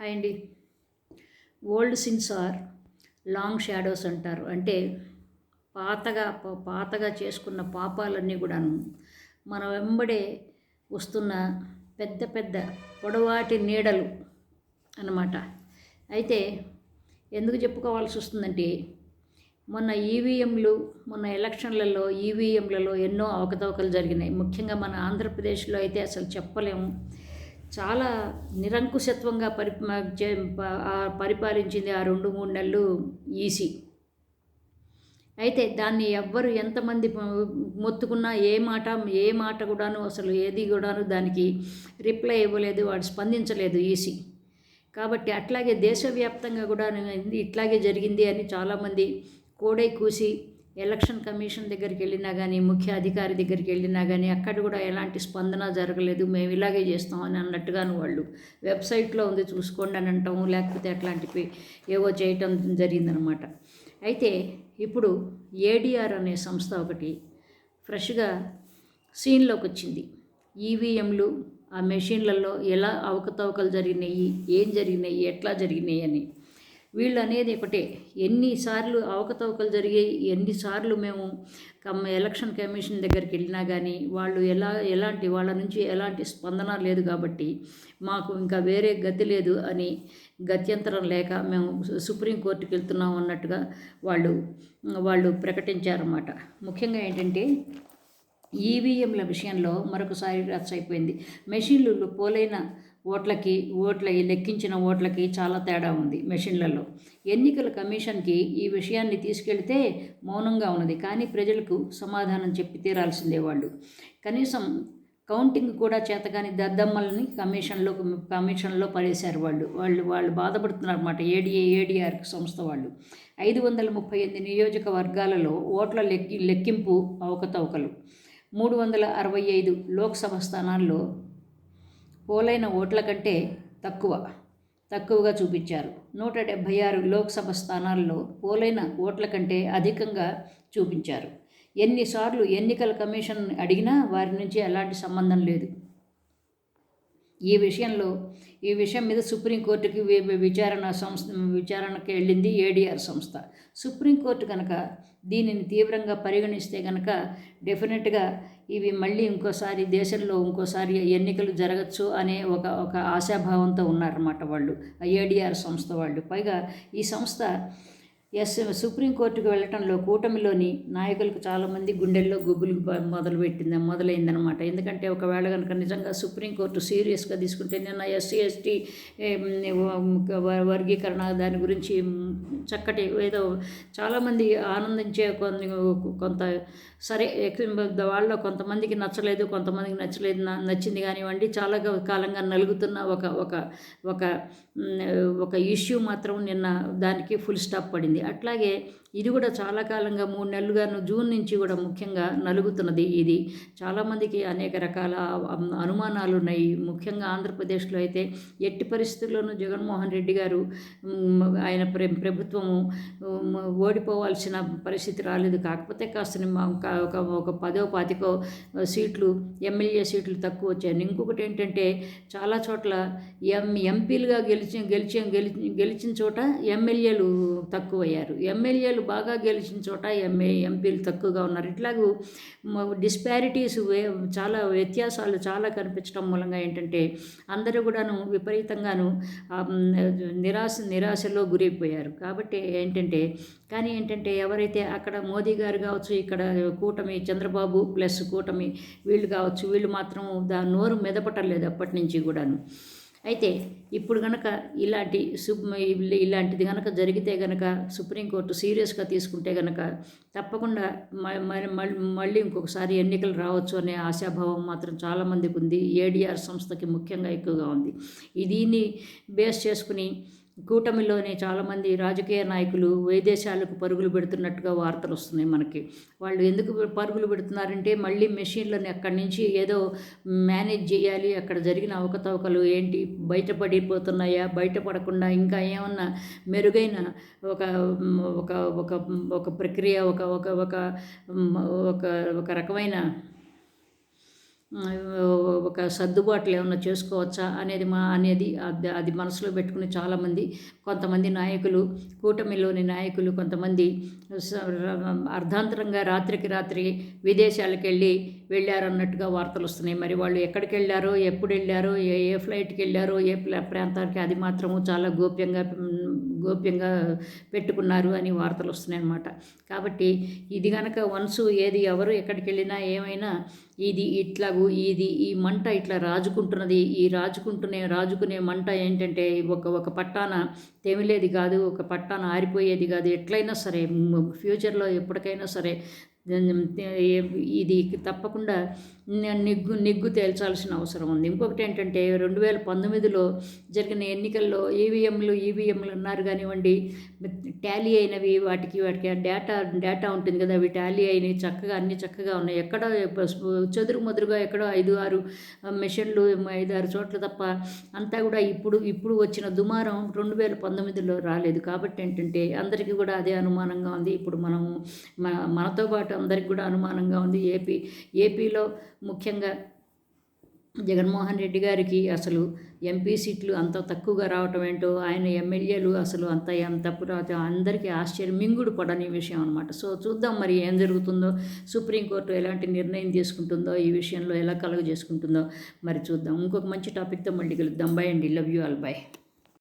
Hi అండి. Old sins are long shadows అంటారు. అంటే పాతగా పాతగా చేసుకున్న పాపాలన్నీ కూడాను మన వెంబడే వస్తున్న పెద్ద పెద్ద పొడవాటి నీడలు అన్నమాట. అయితే ఎందుకు చెప్పుకోవాల్సి వస్తుందంటే మొన్న ఈవీఎంలు మొన్న ఎలక్షన్లలో ఈవీఎంలలో ఎన్నో అవకతవకలు జరిగినాయి. ముఖ్యంగా మన ఆంధ్రప్రదేశ్లో అయితే అసలు చెప్పలేము. చాలా నిరంకుశత్వంగా పరి పరిపాలించింది ఆ రెండు మూడు నెలలు ఈసీ. అయితే దాన్ని ఎవ్వరు ఎంతమంది మొత్తుకున్నా ఏ మాట ఏ మాట కూడాను అసలు ఏది కూడాను దానికి రిప్లై ఇవ్వలేదు వాడు స్పందించలేదు ఈసీ. కాబట్టి అట్లాగే దేశవ్యాప్తంగా కూడా ఇట్లాగే జరిగింది అని చాలామంది కోడై కూసి ఎలక్షన్ కమిషన్ దగ్గరికి వెళ్ళినా కానీ ముఖ్య అధికారి దగ్గరికి వెళ్ళినా కానీ అక్కడ కూడా ఎలాంటి స్పందన జరగలేదు. మేము ఇలాగే చేస్తాం అని అన్నట్టుగాను వాళ్ళు. వెబ్సైట్లో ఉంది చూసుకోండి అని అంటాము. లేకపోతే అట్లాంటివి ఏవో చేయటం జరిగిందనమాట. అయితే ఇప్పుడు ఏడిఆర్ అనే సంస్థ ఒకటి ఫ్రెష్గా సీన్లోకి వచ్చింది. ఈవీఎంలు ఆ మెషిన్లలో ఎలా అవకతవకలు జరిగినాయి ఏం జరిగినాయి ఎట్లా జరిగినాయి అని. వీళ్ళు అనేది ఒకటే ఎన్నిసార్లు అవకతవకలు జరిగాయి ఎన్నిసార్లు మేము కమ్ ఎలక్షన్ కమిషన్ దగ్గరికి వెళ్ళినా కానీ వాళ్ళు ఎలా ఎలాంటి వాళ్ళ నుంచి ఎలాంటి స్పందన లేదు కాబట్టి మాకు ఇంకా వేరే గతి లేదు అని గత్యంతరం లేక మేము సుప్రీంకోర్టుకి వెళ్తున్నాం అన్నట్టుగా వాళ్ళు వాళ్ళు ప్రకటించారన్నమాట. ముఖ్యంగా ఏంటంటే ఈవీఎంల విషయంలో మరొకసారి రచ్చ అయిపోయింది మెషిన్లు పోలైన ఓట్లకి ఓట్ల లెక్కించిన ఓట్లకి చాలా తేడా ఉంది మెషిన్లలో. ఎన్నికల కమిషన్కి ఈ విషయాన్ని తీసుకెళ్తే మౌనంగా ఉన్నది. కానీ ప్రజలకు సమాధానం చెప్పి తీరాల్సిందే వాళ్ళు. కనీసం కౌంటింగ్ కూడా చేతగాని దద్దమ్మల్ని కమిషన్లో కమిషన్లో పడేశారు వాళ్ళు. వాళ్ళు వాళ్ళు బాధపడుతున్నారు అన్నమాట. ఏడిఏ ఏడిఆర్ సంస్థ వాళ్ళు. ఐదు వందల ముప్పై ఎనిమిది నియోజకవర్గాలలో ఓట్ల లెక్కి లెక్కింపు అవకతవకలు. మూడు వందల అరవై ఐదు లోక్సభ స్థానాల్లో పోలైన ఓట్ల కంటే తక్కువ తక్కువగా చూపించారు. నూట డెబ్భై ఆరు లోక్సభ స్థానాల్లో పోలైన ఓట్ల కంటే అధికంగా చూపించారు. ఎన్నిసార్లు ఎన్నికల కమిషన్ అడిగినా వారి నుంచి ఎలాంటి సంబంధం లేదు. ఈ విషయంలో ఈ విషయం మీద సుప్రీంకోర్టుకి విచారణ సంస్థ విచారణకి వెళ్ళింది ఏడిఆర్ సంస్థ. సుప్రీంకోర్టు కనుక దీనిని తీవ్రంగా పరిగణిస్తే కనుక డెఫినెట్గా ఇవి మళ్ళీ ఇంకోసారి దేశంలో ఇంకోసారి ఎన్నికలు జరగచ్చు అనే ఒక ఒక ఆశాభావంతో ఉన్నారన్నమాట వాళ్ళు ఏడిఆర్ సంస్థ వాళ్ళు. పైగా ఈ సంస్థ ఎస్ సుప్రీంకోర్టుకు వెళ్ళటంలో కూటమిలోని నాయకులకు చాలామంది గుండెల్లో గుబులు మొదలుపెట్టింది మొదలైందనమాట ఎందుకంటే ఒకవేళ కనుక నిజంగా సుప్రీంకోర్టు సీరియస్గా తీసుకుంటే నిన్న ఎస్సీ ఎస్టీ వర్గీకరణ దాని గురించి చక్కటి ఏదో చాలామంది ఆనందించే కొన్ని కొంత సరే వాళ్ళలో కొంతమందికి నచ్చలేదు కొంతమందికి నచ్చలేదు నచ్చింది కానివ్వండి చాలా కాలంగా నలుగుతున్న ఒక ఒక ఒక ఒక ఇష్యూ మాత్రం నిన్న దానికి ఫుల్ స్టాప్ పడింది. అట్లాగే ఇది కూడా చాలా కాలంగా మూడు నెలలుగాను జూన్ నుంచి కూడా ముఖ్యంగా నలుగుతున్నది ఇది. చాలామందికి అనేక రకాల అనుమానాలు ఉన్నాయి. ముఖ్యంగా ఆంధ్రప్రదేశ్లో అయితే ఎట్టి పరిస్థితుల్లోనూ జగన్మోహన్ రెడ్డి గారు ఆయన ప్ర ప్రభుత్వము ఓడిపోవాల్సిన పరిస్థితి రాలేదు. కాకపోతే కాస్త మా- ఒక ఒక పదో పాతికో సీట్లు ఎమ్మెల్యే సీట్లు తక్కువ వచ్చాయి ఇంకొకటి ఏంటంటే చాలా చోట్ల ఎం ఎంపీలుగా గెలిచి గెలిచి గెలిచి గెలిచిన చోట ఎమ్మెల్యేలు తక్కువ తక్కువయ్యారు ఎమ్మెల్యేలు బాగా గెలిచిన చోట ఎంఏ ఎంపీలు తక్కువగా ఉన్నారు. ఇట్లాగూ డిస్పారిటీస్ చాలా వ్యత్యాసాలు చాలా కనిపించడం మూలంగా ఏంటంటే అందరూ కూడాను విపరీతంగాను నిరాశ నిరాశలో గురైపోయారు. కాబట్టి ఏంటంటే కానీ ఏంటంటే ఎవరైతే అక్కడ మోదీ గారు కావచ్చు ఇక్కడ కూటమి చంద్రబాబు ప్లస్ కూటమి వీళ్ళు కావచ్చు వీళ్ళు మాత్రం దా నోరు మెదపటలేదు అప్పటి నుంచి కూడాను. అయితే ఇప్పుడు గనక ఇలాంటి ఇలాంటిది గనక జరిగితే గనక సుప్రీంకోర్టు సీరియస్గా తీసుకుంటే గనక తప్పకుండా మ- మళ్ళీ మళ్ళీ ఇంకొకసారి ఎన్నికలు రావచ్చు అనే ఆశాభావం మాత్రం చాలామందికి ఉంది. ఏడిఆర్ సంస్థకి ముఖ్యంగా ఎక్కువగా ఉంది. దీన్ని బేస్ చేసుకుని కూటమిలోని చాలామంది రాజకీయ నాయకులు వైదేశాలకు పరుగులు పెడుతున్నట్టుగా వార్తలు వస్తున్నాయి మనకి. వాళ్ళు ఎందుకు పరుగులు పెడుతున్నారంటే మళ్ళీ మెషిన్లను అక్కడి నుంచి ఏదో మేనేజ్ చేయాలి. అక్కడ జరిగిన అవకతవకలు ఏంటి? బయటపడిపోతున్నాయా? బయటపడకుండా ఇంకా ఏమన్నా మెరుగైన ఒక ఒక ఒక ఒక ప్రక్రియ ఒక ఒక ఒక ఒక ఒక రకమైన ఒక సర్దుబాట్లు ఏమన్నా చేసుకోవచ్చా అనేది మా అనేది అది అది మనసులో పెట్టుకుని చాలామంది కొంతమంది నాయకులు కూటమిలోని నాయకులు కొంతమంది అర్ధాంతరంగా రాత్రికి రాత్రి విదేశాలకు వెళ్ళి వెళ్ళారన్నట్టుగా వార్తలు వస్తున్నాయి. మరి వాళ్ళు ఎక్కడికి వెళ్ళారో ఎప్పుడు వెళ్ళారో ఏ ఏ ఫ్లైట్కి వెళ్ళారో ఏ ప్రాంతానికి అది మాత్రము చాలా గోప్యంగా గోప్యంగా పెట్టుకున్నారు అని వార్తలు వస్తున్నాయి అన్నమాట. కాబట్టి ఇది కనుక వన్స్ ఏది ఎవరు ఎక్కడికి వెళ్ళినా ఏమైనా ఇది ఇట్లాగూ ఇది ఈ మంట ఇట్లా రాజుకుంటున్నది ఈ రాజుకుంటునే రాజుకునే మంట ఏంటంటే ఒక ఒక పట్టాన తెమిలేది కాదు ఒక పట్టాన ఆరిపోయేది కాదు. ఎట్లయినా సరే ఫ్యూచర్లో ఎప్పటికైనా సరే ఇది తప్పకుండా నిగ్గు నిగ్గు తేల్చాల్సిన అవసరం ఉంది ఇంకొకటి ఏంటంటే రెండు వేల పంతొమ్మిదిలో జరిగిన ఎన్నికల్లో ఈవీఎంలు ఈవీఎంలు ఉన్నారు కానివ్వండి టాలీ అయినవి వాటికి వాటికి డేటా డేటా ఉంటుంది కదా అవి టాలీ అయినవి చక్కగా అన్ని చక్కగా ఉన్నాయి ఎక్కడ చెదురు ముదురుగా ఎక్కడో ఐదు ఆరు మెషిన్లు ఐదు ఆరు చోట్ల తప్ప అంతా కూడా ఇప్పుడు ఇప్పుడు వచ్చిన దుమారం రెండు వేల పంతొమ్మిదిలో రాలేదు కాబట్టి ఏంటంటే అందరికీ కూడా అదే అనుమానంగా ఉంది ఇప్పుడు మనము మన మనతో పాటు అందరికి కూడా అనుమానంగా ఉంది. ఏపీ ఏపీలో ముఖ్యంగా జగన్మోహన్ రెడ్డి గారికి అసలు ఎంపీ సీట్లు అంత తక్కువగా రావటం ఏంటో ఆయన ఎమ్మెల్యేలు అసలు అంత ఎంత తప్పు రావటం అందరికీ ఆశ్చర్యం. మింగుడు పడని విషయం అనమాట సో చూద్దాం మరి ఏం జరుగుతుందో సుప్రీంకోర్టు ఎలాంటి నిర్ణయం తీసుకుంటుందో ఈ విషయంలో ఎలా కలుగ చేసుకుంటుందో మరి చూద్దాం. ఇంకొక మంచి టాపిక్తో మళ్ళీ కలుద్దాం. బై అండి. Love you all. బై.